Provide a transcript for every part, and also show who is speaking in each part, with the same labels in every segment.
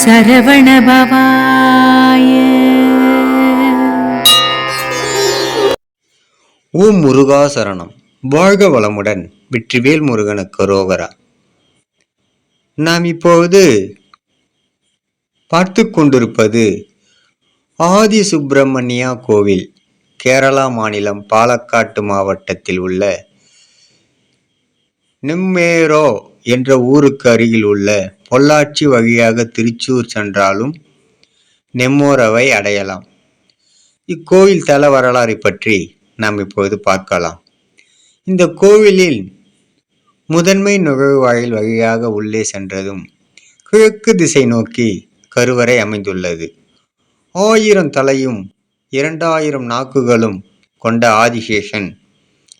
Speaker 1: சரவணபவாய
Speaker 2: ஓம் முருகா சரணம். வாழ்க வளமுடன் வெற்றிவேல் முருகனுக்கு ரோகரா. நாம் இப்போது பார்த்து கொண்டிருப்பது ஆதி சுப்பிரமணியா கோவில் கேரளா மாநிலம் பாலக்காட்டு மாவட்டத்தில் உள்ள நெம்மேரோ என்ற ஊருக்கு அருகில் உள்ள பொள்ளாச்சி வழியாக திருச்சூர் சென்றாலும் நெம்மோரவை அடையலாம். இக்கோவில் தல வரலாறை பற்றி நாம் இப்பொழுது பார்க்கலாம். இந்த கோவிலில் முதன்மை நுழைவாயில் வழியாக உள்ளே சென்றதும் கிழக்கு திசை நோக்கி கருவறை அமைந்துள்ளது. ஆயிரம் தலையும் இரண்டாயிரம் நாக்குகளும் கொண்ட ஆதிசேஷன்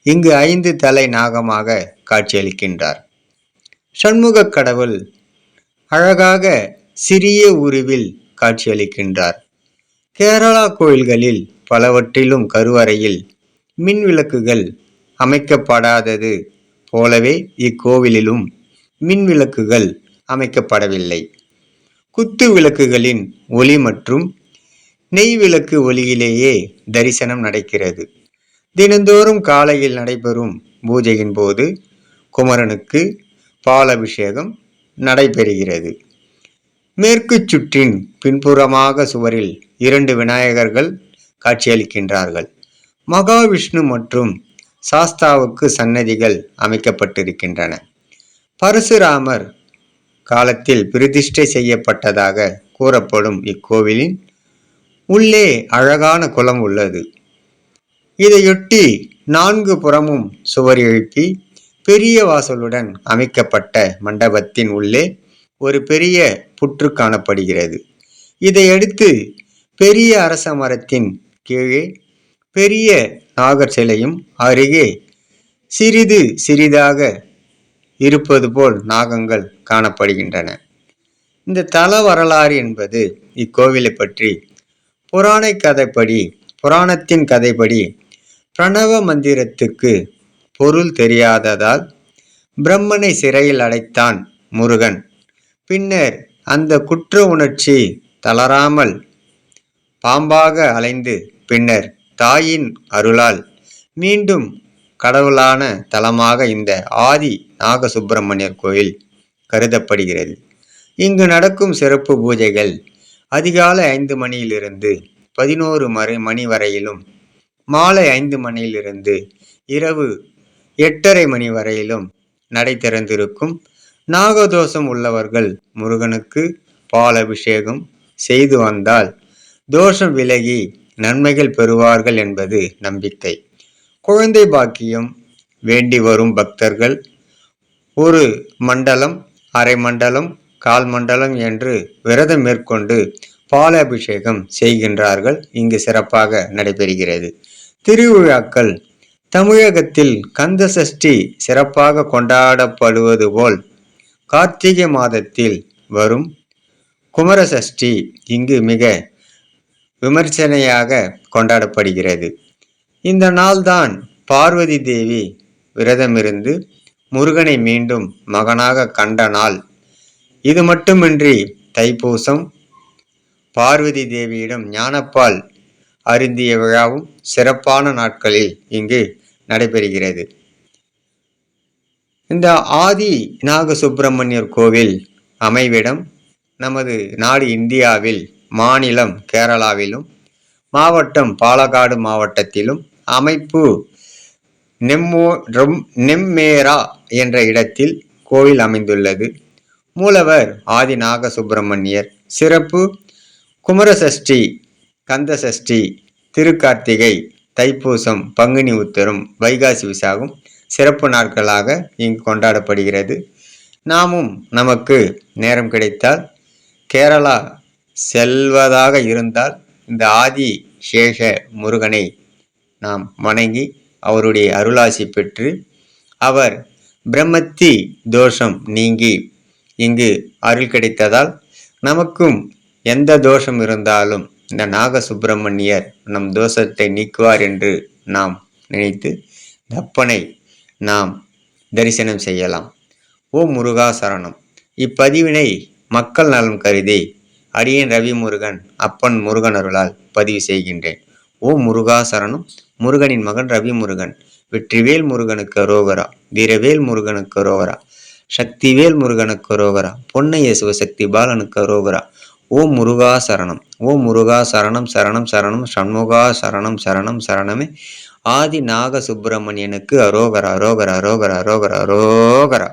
Speaker 2: இங்கு ஐந்து தலை நாகமாக காட்சியளிக்கின்றார். சண்முகக் கடவுள் அழகாக சிறிய உருவில் காட்சியளிக்கின்றார். கேரளா கோயில்களில் பலவற்றிலும் கருவறையில் மின் விளக்குகள் அமைக்கப்படாதது போலவே இக்கோவிலிலும் மின் விளக்குகள் அமைக்கப்படவில்லை. குத்து விளக்குகளின் ஒளி மற்றும் நெய் விளக்கு ஒளியிலேயே தரிசனம் நடக்கிறது. தினந்தோறும் காலையில் நடைபெறும் பூஜையின் போது குமரனுக்கு பாலபிஷேகம் நடைபெறுகிறது. மேற்கு சுற்றின் பின்புறமாக சுவரில் இரண்டு விநாயகர்கள் காட்சியளிக்கின்றார்கள். மகாவிஷ்ணு மற்றும் சாஸ்தாவுக்கு சன்னதிகள் அமைக்கப்பட்டிருக்கின்றன. பரசுராமர் காலத்தில் பிரதிஷ்டை செய்யப்பட்டதாக கூறப்படும் இக்கோவிலின் உள்ளே அழகான குளம் உள்ளது. இதையொட்டி நான்கு புறமும் சுவர் எழுப்பி பெரிய வாசலுடன் அமைக்கப்பட்ட மண்டபத்தின் உள்ளே ஒரு பெரிய புற்று காணப்படுகிறது. இதையடுத்து பெரிய அரச மரத்தின் கீழே பெரிய நாகர் சிலையும் அருகே சிறிது சிறிதாக இருப்பது போல் நாகங்கள் காணப்படுகின்றன. இந்த தல வரலாறு என்பது இக்கோவிலை பற்றி புராண கதைப்படி புராணத்தின் கதைப்படி பிரணவ மந்திரத்துக்கு பொருள் தெரியாததால் பிரம்மனை சிறையில் அடைத்தான் முருகன். பின்னர் அந்த குற்ற உணர்ச்சி தளராமல் பாம்பாக அலைந்து பின்னர் தாயின் அருளால் மீண்டும் கடவுளான தலமாக இந்த ஆதி நாகசுப்பிரமணியர் கோயில் கருதப்படுகிறது. இங்கு நடக்கும் சிறப்பு பூஜைகள் அதிகாலை ஐந்து மணியிலிருந்து பதினோரு மணி வரையிலும் மாலை ஐந்து மணியிலிருந்து இரவு எட்டரை மணி வரையிலும் நடை திறந்திருக்கும் நாகதோஷம் உள்ளவர்கள் முருகனுக்கு பால் அபிஷேகம் செய்து வந்தால் தோஷம் விலகி நன்மைகள் பெறுவார்கள் என்பது நம்பிக்கை. குழந்தை பாக்கியம் வேண்டி வரும் பக்தர்கள் ஒரு மண்டலம் அரை மண்டலம் கால் மண்டலம் என்று விரதம் மேற்கொண்டு பாலாபிஷேகம் செய்கின்றார்கள். இங்கு சிறப்பாக நடைபெறுகிறது. திருவிழாக்கள் தமிழகத்தில் கந்த சஷ்டி சிறப்பாக கொண்டாடப்படுவது போல் கார்த்திகை மாதத்தில் வரும் குமரசஷ்டி இங்கு மிக விமர்சனையாக கொண்டாடப்படுகிறது. இந்த நாள்தான் பார்வதி தேவி விரதமிருந்து முருகனை மீண்டும் மகனாக கண்ட நாள். இது மட்டுமின்றி தைப்பூசம் பார்வதி தேவியிடம் ஞானப்பால் அருந்திய விழாவும் சிறப்பான நாட்களில் இங்கு நடைபெறுகிறது. இந்த ஆதி நாகசுப்பிரமணியர் கோவில் அமைவிடம் நமது நாடு இந்தியாவில் மாநிலம் கேரளாவிலும் மாவட்டம் பாலக்காடு மாவட்டத்திலும் அமைப்பு நெம்மோ ரொம் நெம்மேரா என்ற இடத்தில் கோவில் அமைந்துள்ளது. மூலவர் ஆதி நாகசுப்பிரமணியர் சிறப்பு குமரசஷ்டி கந்தசஷ்டி திருக்கார்த்திகை தைப்பூசம் பங்குனி உத்தரம் வைகாசி விசாகம் சிறப்பு நாட்களாக இங்கு கொண்டாடப்படுகிறது. நாமும் நமக்கு நேரம் கிடைத்தால் கேரளா செல்வதாக இருந்தால் இந்த ஆதி சேஷ முருகனை நாம் வணங்கி அவருடைய அருளாசி பெற்று அவர் பிரம்மத்தி தோஷம் நீங்கி இங்கு அருள் கிடைத்ததால் நமக்கும் எந்த தோஷம் இருந்தாலும் இந்த நாக சுப்பிரமணியர் நம் தோஷத்தை நீக்குவார் என்று நாம் நினைத்து தப்பனை நாம் தரிசனம் செய்யலாம். ஓ முருகா சரணம். இப்பதிவினை மக்கள் நலம் கருதி அடியேன் ரவி முருகன் அப்பன் முருகன் அருளால் பதிவு செய்கின்றேன். ஓ முருகா சரணம். முருகனின் மகன் ரவி முருகன் வெற்றிவேல் முருகனுக்கு அரோகரா வீரவேல் முருகனுக்கு அரோகரா சக்திவேல் முருகனுக்கு அரோகரா பொன்னைய சிவசக்தி பாலனுக்கு ரோகரா. ஓம் முருகா சரணம். ஓம் முருகா சரணம் சரணம் சரணம் சண்முகா சரணம் சரணம் சரணமே. ஆதி நாக சுப்பிரமணியனுக்கு அரோகர அரோகர அரோகர அரோகர அரோகரா.